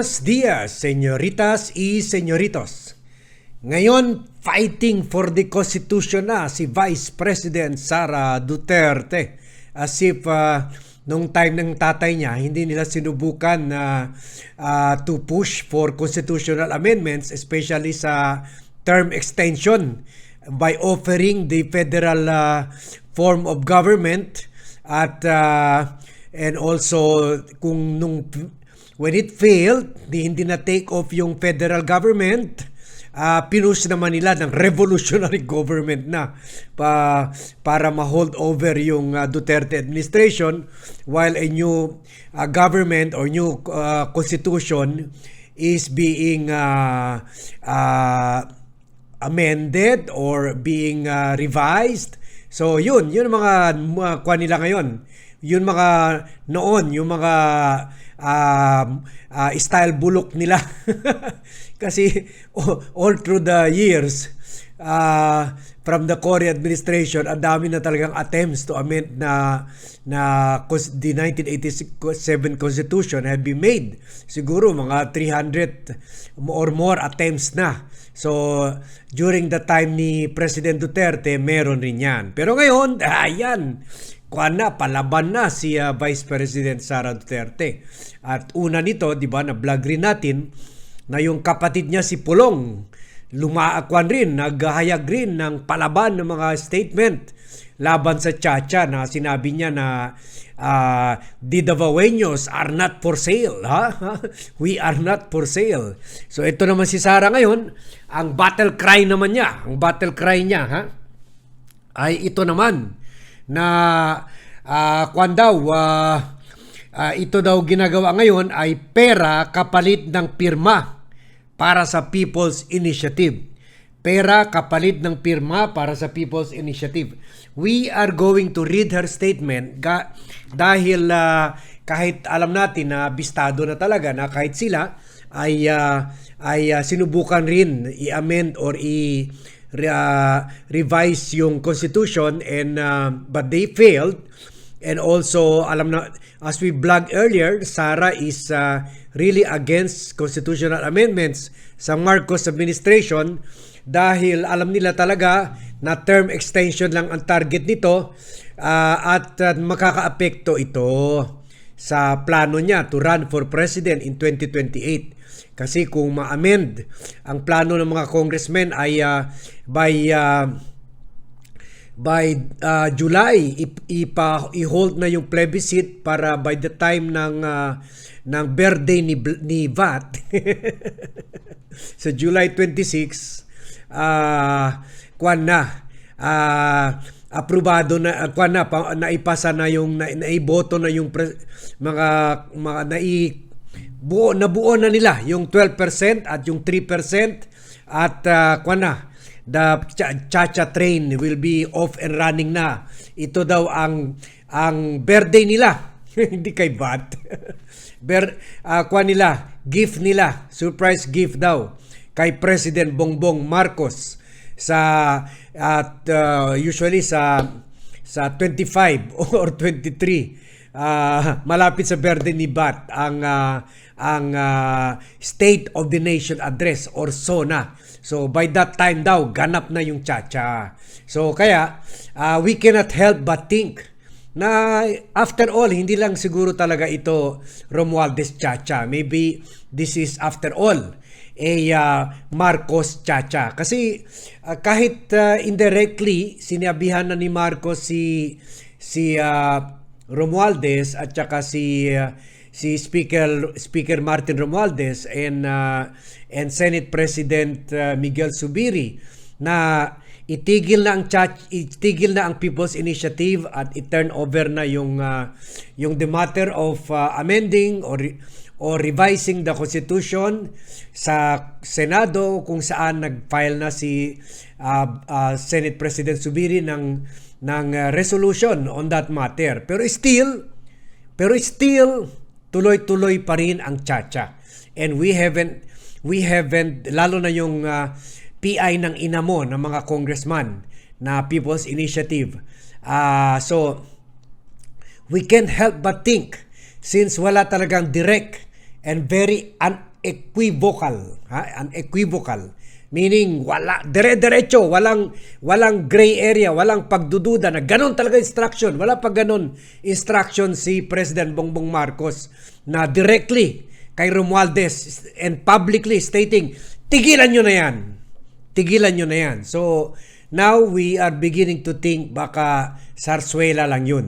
Buenos dias, señoritas y señoritos. Ngayon, fighting for the Constitution na si Vice President Sara Duterte. As if uh, nung time ng tatay niya, hindi nila sinubukan na uh, to push for constitutional amendments, especially sa term extension by offering the federal uh, form of government at uh, and also kung nung When it failed, di hindi na take off yung federal government, uh, pinush naman nila ng revolutionary government na pa, para ma-hold over yung uh, Duterte administration while a new uh, government or new uh, constitution is being uh, uh, amended or being uh, revised. So yun, yun mga, mga kwa nila ngayon. Yun mga noon, yung mga uh, uh, style bulok nila. Kasi all through the years, uh, from the Cory administration, ang dami na talagang attempts to amend na na the 1987 Constitution had been made. Siguro mga 300 or more attempts na. So, during the time ni President Duterte, meron rin yan. Pero ngayon, ayan, kuan na, palaban na si uh, Vice President Sara Duterte. At una nito, di ba, na vlog rin natin na yung kapatid niya si Pulong, lumaakwan rin, naghahayag rin ng palaban ng mga statement laban sa Chacha na sinabi niya na uh, the Davaoeños are not for sale. Ha? We are not for sale. So ito naman si Sara ngayon, ang battle cry naman niya, ang battle cry niya ha, ay ito naman na uh, kwan daw uh, uh, ito daw ginagawa ngayon ay pera kapalit ng pirma para sa People's Initiative. Pera kapalit ng pirma para sa People's Initiative. We are going to read her statement ga, dahil uh, kahit alam natin na bistado na talaga na kahit sila ay uh, ay uh, sinubukan rin i-amend or i uh, revise yung constitution and uh, but they failed. And also alam na as we blog earlier Sara is uh, really against constitutional amendments sa Marcos administration dahil alam nila talaga na term extension lang ang target nito uh, at uh, makakaapekto ito sa plano niya to run for president in 2028 kasi kung ma-amend ang plano ng mga congressmen ay uh, by uh, by uh, July ipa i-hold na yung plebiscite para by the time ng uh, ng birthday ni ni VAT so July 26 uh, kwan na uh, aprobado na uh, kwan na pa, naipasa na yung na, naiboto na yung pre, mga mga nai buo nabuo na nila yung 12% at yung 3% at uh, kwa na the Chacha train will be off and running na. Ito daw ang ang birthday nila. Hindi kay bat. Ber uh, kwa nila, gift nila, surprise gift daw kay President Bongbong Marcos sa at uh, usually sa sa 25 or 23 uh, malapit sa birthday ni Bat ang uh, ang uh, State of the Nation Address or SONA. So by that time daw, ganap na yung chacha. So kaya, uh, we cannot help but think na after all, hindi lang siguro talaga ito Romualdez Chacha. Maybe this is after all a uh, Marcos Chacha. Kasi uh, kahit uh, indirectly, sinabihan na ni Marcos si si uh, Romualdez at saka si uh, si Speaker Speaker Martin Romualdez and uh, and Senate President uh, Miguel Subiri na itigil na ang chat itigil na ang People's Initiative at i-turn over na yung uh, yung the matter of uh, amending or or revising the constitution sa Senado kung saan nag-file na si uh, uh, Senate President Subiri ng ng uh, resolution on that matter. Pero still pero still tuloy-tuloy pa rin ang chacha. And we haven't we haven't lalo na yung uh, PI ng ina mo ng mga congressman na People's Initiative. Uh, so we can't help but think since wala talagang direct and very un- unequivocal, ha? unequivocal. Meaning wala dire-diretso, walang walang gray area, walang pagdududa na ganun talaga instruction. Wala pa ganun instruction si President Bongbong Marcos na directly kay Romualdez and publicly stating, tigilan nyo na yan. Tigilan nyo na yan. So, now we are beginning to think baka sarsuela lang yun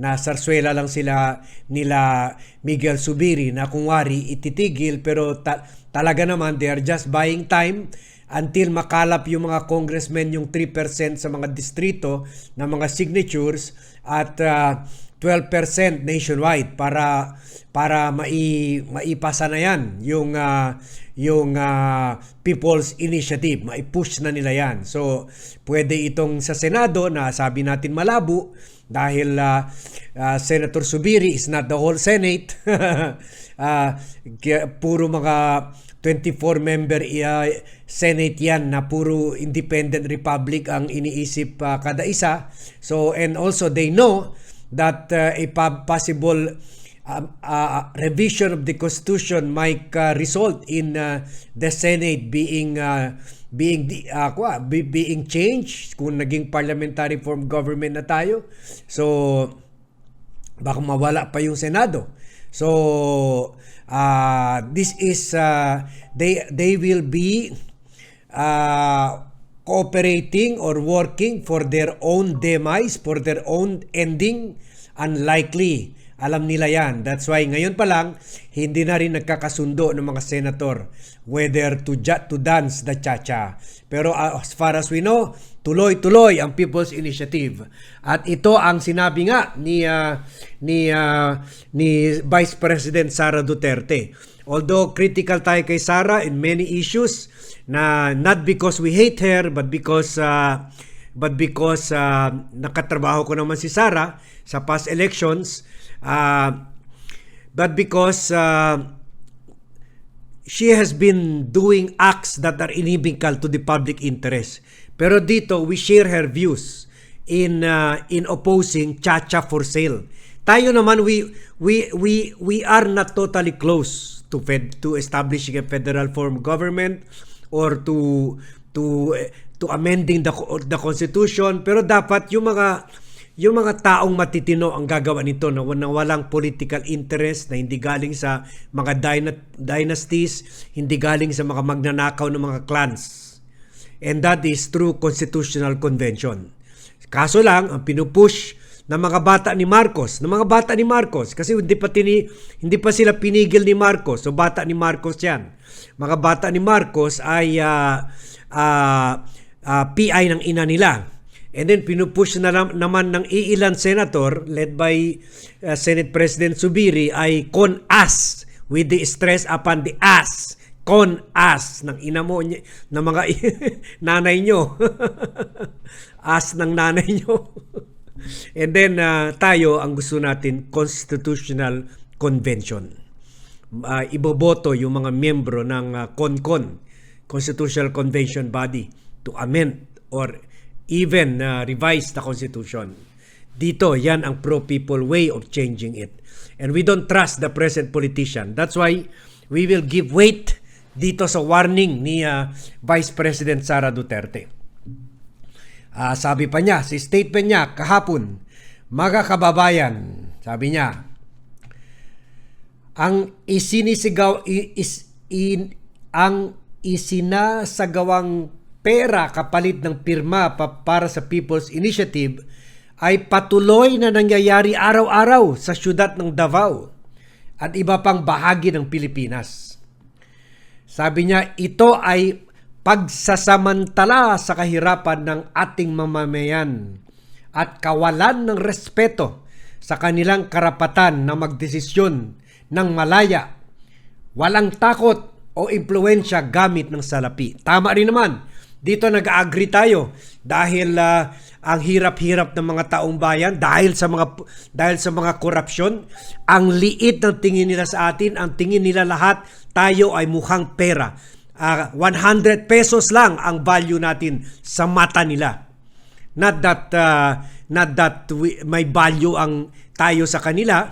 na sarsuela lang sila nila Miguel Subiri na kung wari ititigil pero ta- talaga naman they are just buying time until makalap yung mga congressmen yung 3% sa mga distrito na mga signatures at uh, 12% nationwide para para mai maipasa na yan yung uh, yung uh, People's Initiative. Maipush na nila yan. So pwede itong sa Senado na sabi natin malabo dahil uh, uh, Senator Subiri is not the whole Senate. Uh, puro mga 24 member uh, Senate yan na puro independent republic ang iniisip uh, kada isa. So and also they know that uh, a possible uh, uh, revision of the constitution might uh, result in uh, the Senate being uh, being uh, kwa, be, being changed kung naging parliamentary form government na tayo. So baka mawala pa yung Senado so uh, this is uh, they they will be uh, cooperating or working for their own demise, for their own ending, unlikely. Alam nila yan. That's why ngayon pa lang, hindi na rin nagkakasundo ng mga senator whether to, to dance the cha-cha. Pero uh, as far as we know, tuloy-tuloy ang People's Initiative. At ito ang sinabi nga ni uh, ni uh, ni Vice President Sara Duterte. Although critical tayo kay Sara in many issues na not because we hate her but because uh, but because uh, nakatrabaho ko naman si Sara sa past elections uh, but because uh, she has been doing acts that are inimical to the public interest. Pero dito, we share her views in uh, in opposing Chacha for sale. Tayo naman we we we we are not totally close to fed to establishing a federal form government or to to to amending the the constitution pero dapat yung mga yung mga taong matitino ang gagawa nito na, na walang political interest na hindi galing sa mga dyna- dynasties, hindi galing sa mga magnanakaw ng mga clans. And that is through constitutional convention. Kaso lang, ang pinupush ng mga bata ni Marcos, ng mga bata ni Marcos, kasi hindi pa, tini, hindi pa sila pinigil ni Marcos, so bata ni Marcos yan. Mga bata ni Marcos ay uh, uh, uh, PI ng ina nila. And then pinupush na naman ng iilan senator led by uh, Senate President Subiri ay con as with the stress upon the as con as ng ina mo ng mga nanay nyo as ng nanay nyo and then uh, tayo ang gusto natin constitutional convention uh, iboboto yung mga miyembro ng uh, CONCON constitutional convention body to amend or even uh, revise the Constitution. Dito, yan ang pro-people way of changing it. And we don't trust the present politician. That's why we will give weight dito sa warning ni uh, Vice President Sara Duterte. Uh, sabi pa niya, si statement niya kahapon, mga kababayan, sabi niya, ang isinisigaw is in ang isinasagawang pera kapalit ng pirma pa para sa People's Initiative ay patuloy na nangyayari araw-araw sa syudad ng Davao at iba pang bahagi ng Pilipinas. Sabi niya, ito ay pagsasamantala sa kahirapan ng ating mamamayan at kawalan ng respeto sa kanilang karapatan na magdesisyon ng malaya, walang takot o impluensya gamit ng salapi. Tama rin naman dito nag-agree tayo dahil uh, ang hirap-hirap ng mga taong bayan dahil sa mga dahil sa mga korupsyon, ang liit ng tingin nila sa atin, ang tingin nila lahat tayo ay mukhang pera. Uh, ah, 100 pesos lang ang value natin sa mata nila. Not that uh, not that we, may value ang tayo sa kanila,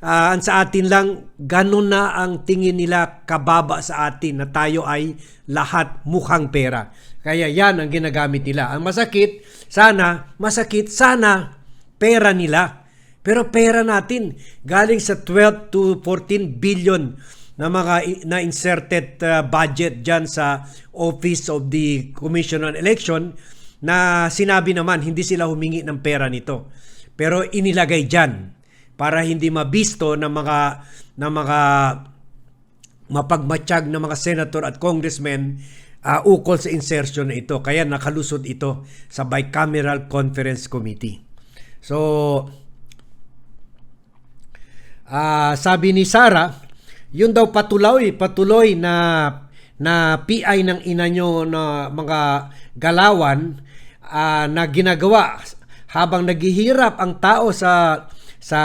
ah, ang sa atin lang, ganun na ang tingin nila kababa sa atin na tayo ay lahat mukhang pera. Kaya yan ang ginagamit nila. Ang masakit, sana, masakit, sana, pera nila. Pero pera natin, galing sa 12 to 14 billion na mga na inserted uh, budget dyan sa Office of the Commission on Election na sinabi naman hindi sila humingi ng pera nito. Pero inilagay dyan para hindi mabisto ng mga ng mga mapagmatsyag ng mga senator at congressmen uh, ukol sa insertion na ito. Kaya nakalusot ito sa Bicameral Conference Committee. So, ah sabi ni Sara, yun daw patuloy, patuloy na na PI ng ina nyo na mga galawan ah, na ginagawa habang naghihirap ang tao sa sa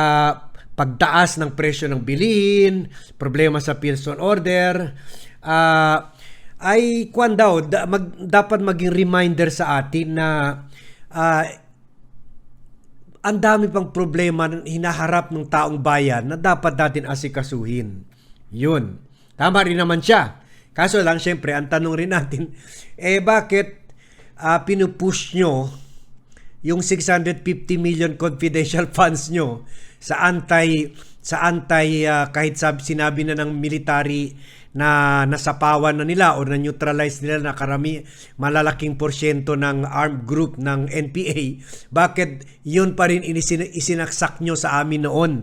pagtaas ng presyo ng bilihin, problema sa Pearson order, ah, ay kwan daw da, mag, dapat maging reminder sa atin na ah, ang dami pang problema na hinaharap ng taong bayan na dapat natin asikasuhin. Yun. Tama rin naman siya. Kaso lang, syempre, ang tanong rin natin, eh bakit uh, pinupush nyo yung 650 million confidential funds nyo sa anti sa anti uh, kahit sab, sinabi na ng military na nasapawan na nila o na-neutralize nila na karami malalaking porsyento ng armed group ng NPA, bakit yun pa rin inisin, isinaksak nyo sa amin noon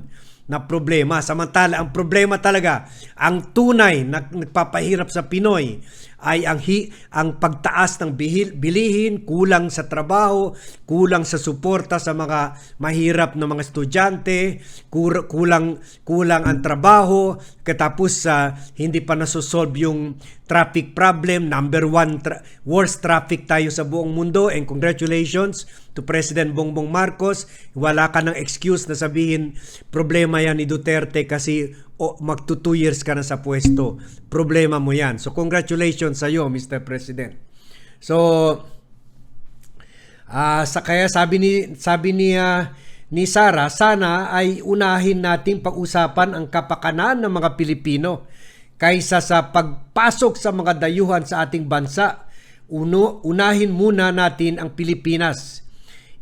na problema. Samantala, ang problema talaga, ang tunay na nagpapahirap sa Pinoy ay ang hi, ang pagtaas ng bihil, bilihin, kulang sa trabaho, kulang sa suporta sa mga mahirap na mga estudyante, kur, kulang kulang ang trabaho, katapos sa uh, hindi pa nasosolve yung traffic problem, number one tra- worst traffic tayo sa buong mundo and congratulations to President Bongbong Marcos. Wala ka ng excuse na sabihin problema yan ni Duterte kasi o magto 2 years ka na sa pwesto. Problema mo yan. So congratulations sa iyo, Mr. President. So uh, sa kaya sabi ni sabi ni uh, ni Sara, sana ay unahin nating pag-usapan ang kapakanan ng mga Pilipino kaysa sa pagpasok sa mga dayuhan sa ating bansa. Uno, unahin muna natin ang Pilipinas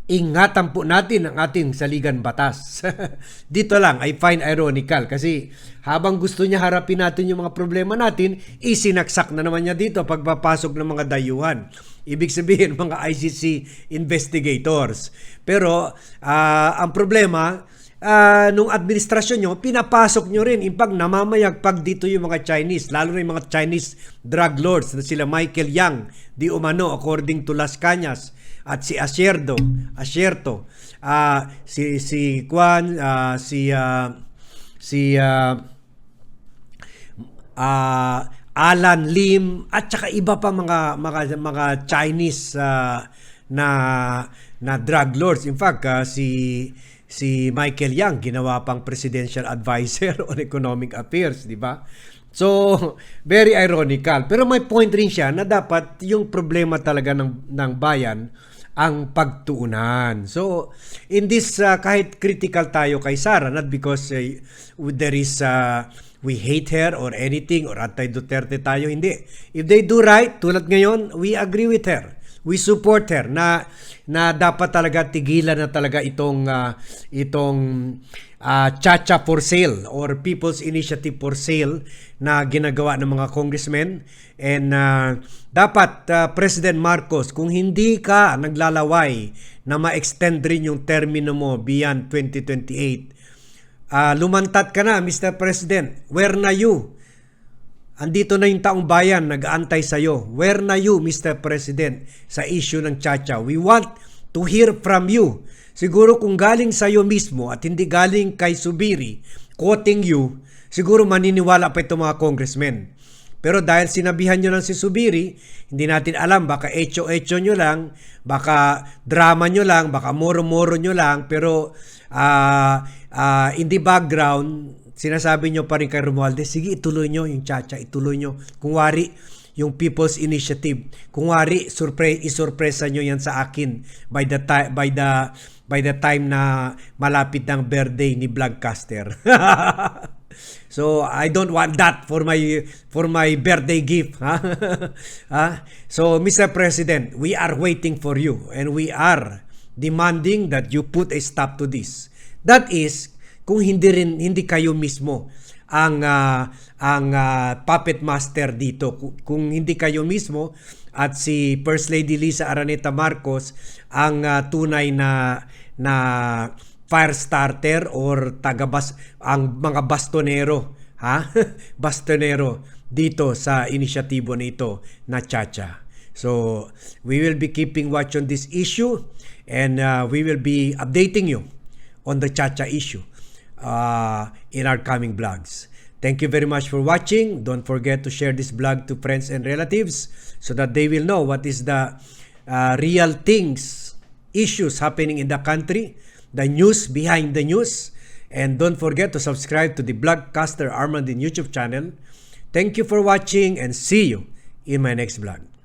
ingatan po natin ang ating saligan batas. Dito lang, I find ironical kasi habang gusto niya harapin natin yung mga problema natin, isinaksak na naman niya dito pagpapasok ng mga dayuhan. Ibig sabihin, mga ICC investigators. Pero uh, ang problema, uh, nung administrasyon nyo, pinapasok nyo rin. Impag namamayagpag dito yung mga Chinese, lalo na yung mga Chinese drug lords na sila Michael Yang, di umano according to Las Cañas at si Asierdo, Asierto, uh, si si Juan, uh, si uh, si uh, uh, Alan Lim at saka iba pa mga mga mga Chinese uh, na na drug lords. In fact, uh, si si Michael Yang ginawa pang presidential advisor on economic affairs, di ba? So, very ironical. Pero may point rin siya na dapat yung problema talaga ng, ng bayan ang pagtuunan. So, in this, uh, kahit critical tayo kay Sara, not because uh, there is, uh, we hate her or anything or anti-Duterte tayo, hindi. If they do right, tulad ngayon, we agree with her. We support her na na dapat talaga tigilan na talaga itong uh, itong uh, Chacha for Sale or People's Initiative for Sale na ginagawa ng mga congressmen and uh, dapat uh, President Marcos kung hindi ka naglalaway na ma-extend rin yung termino mo beyond 2028 uh, lumantat ka na Mr. President where na you Andito na yung taong bayan nag-aantay sa iyo. Where na you, Mr. President, sa issue ng Chacha? We want to hear from you. Siguro kung galing sa iyo mismo at hindi galing kay Subiri, quoting you, siguro maniniwala pa itong mga congressmen. Pero dahil sinabihan nyo lang si Subiri, hindi natin alam, baka echo-echo nyo lang, baka drama nyo lang, baka moro-moro nyo lang, pero uh, uh, in the background, sinasabi nyo pa rin kay Romualdez, sige ituloy nyo yung chacha, ituloy nyo. Kung wari, yung People's Initiative. Kung wari, surpre isurpresa nyo yan sa akin by the time by the by the time na malapit ng birthday ni Vlogcaster. so I don't want that for my for my birthday gift, ha? ha? So Mr. President, we are waiting for you and we are demanding that you put a stop to this. That is kung hindi rin hindi kayo mismo ang ah, ang ah, puppet master dito. Kung- hindi kayo mismo at si First Lady Lisa Araneta Marcos ang ah, tunay na na fire starter or tagabas ang mga bastonero ha? Bastonero dito sa inisyatibo nito na Chacha. So we will be keeping watch on this issue and ah, we will be updating you on the Chacha issue uh, in our coming vlogs. Thank you very much for watching. Don't forget to share this vlog to friends and relatives so that they will know what is the uh, real things, issues happening in the country, the news behind the news. And don't forget to subscribe to the Vlogcaster Armand in YouTube channel. Thank you for watching and see you in my next vlog.